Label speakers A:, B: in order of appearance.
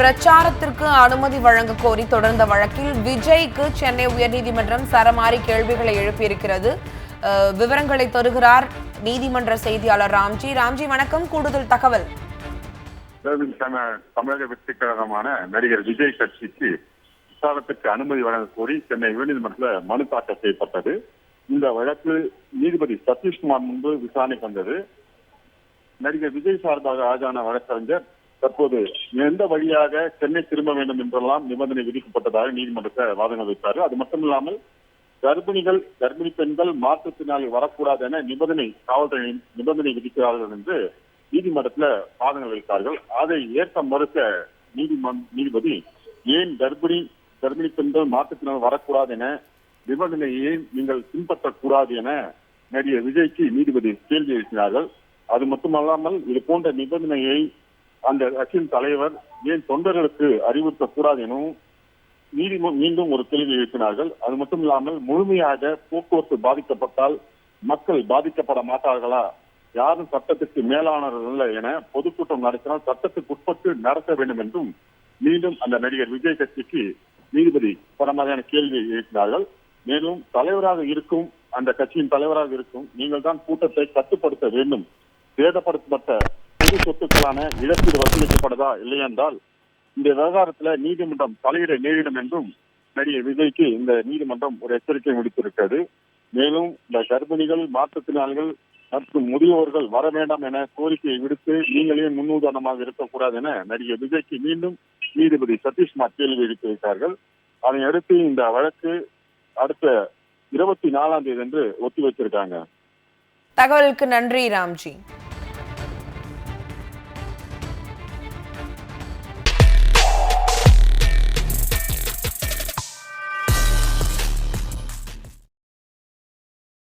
A: பிரச்சாரத்திற்கு அனுமதி வழங்க கோரி தொடர்ந்த வழக்கில் விஜய்க்கு சென்னை உயர்நீதிமன்றம் சரமாரி கேள்விகளை எழுப்பியிருக்கிறது. விவரங்களை தருகிறார் நீதிமன்ற செய்தியாளர் ராம்ஜி. ராம்ஜி வணக்கம். கூடுதல் தகவல்.
B: தமிழக வெற்றி கழகமான நடிகர் விஜய் கட்சிக்கு விசாரத்துக்கு அனுமதி வழங்க கோரி சென்னை உயர்நீதிமன்றத்தில் மனு தாக்கல் செய்யப்பட்டது. இந்த வழக்கு நீதிபதி சதீஷ்குமார் முன்பு விசாரணைக்கு வந்தது. நடிகர் விஜய் சார்பாக ஆஜான வழக்கறிஞர் தற்போது எந்த வழியாக சென்னை திரும்ப வேண்டும் என்றெல்லாம் நிபந்தனை விதிக்கப்பட்டதாக நீதிமன்றத்தை வாதங்கள் வைத்தார் அது மட்டும் இல்லாமல் கர்ப்பிணிகள் கர்ப்பிணி பெண்கள் மாற்றுத்திறனாளி வரக்கூடாது என நிபந்தனை காவல்துறை நிபந்தனை விதிக்கிறார்கள் என்று நீதிமன்றத்துல வாதங்கள் வைத்தார்கள். அதை ஏற்க மறுத்த நீதிமன்ற நீதிபதி ஏன் கர்ப்பிணி கர்ப்பிணி பெண்கள் மாற்றுத்திறனாளி வரக்கூடாது என நிபந்தனையை நீங்கள் பின்பற்றக்கூடாது என நடிகர் விஜய்க்கு நீதிபதி கேள்வி எழுப்பினார்கள். அது மட்டுமல்லாமல் இது போன்ற நிபந்தனையை அந்த கட்சியின் தலைவர் ஏன் தொண்டர்களுக்கு அறிவுறுத்தக்கூடாது எனவும் நீதிம மீண்டும் ஒரு கேள்வி எழுப்பினார்கள். அது மட்டும் இல்லாமல் முழுமையாக போக்குவரத்து பாதிக்கப்பட்டால் மக்கள் பாதிக்கப்பட மாட்டார்களா? யாரும் சட்டத்திற்கு மேலானவர்கள் அல்ல என பொதுக்கூட்டம் நடத்தினால் சட்டத்துக்கு உட்பட்டு நடத்த வேண்டும் என்றும் மீண்டும் அந்த நடிகர் விஜய் கட்சிக்கு நீதிபதி படமாதிரியான கேள்வியை எழுப்பினார்கள். மேலும் தலைவராக இருக்கும் அந்த கட்சியின் தலைவராக இருக்கும் நீங்கள் தான் கூட்டத்தை கட்டுப்படுத்த வேண்டும். சேதப்படுத்தப்பட்ட பொது சொத்துக்களான இழப்பீடு வசூலிக்கப்படுதா இல்லையென்றால் இந்த விவகாரத்துல நீதிமன்றம் தலையிட நேரிடும் என்றும் நடிகர் விஜய்க்கு இந்த நீதிமன்றம் ஒரு எச்சரிக்கை விடுத்திருக்கிறது. மேலும் இந்த கர்ப்பிணிகள் மாற்றுத்திறனாளிகள் மற்றும் முதியோர்கள் வர வேண்டாம் என கோரிக்கையை விடுத்து நீங்களே முன்னுதாரணமாக இருக்கக்கூடாது என நடிகர் விஜய்க்கு மீண்டும் நீதிபதி சதீஷ்குமார் கேள்வி எழுப்பியிருக்கிறார்கள். அதையடுத்து இந்த வழக்கு அடுத்த இருபத்தி நாலாம் தேதி என்று ஒத்தி வச்சிருக்காங்க
A: தகவலுக்கு நன்றி ராம்ஜி.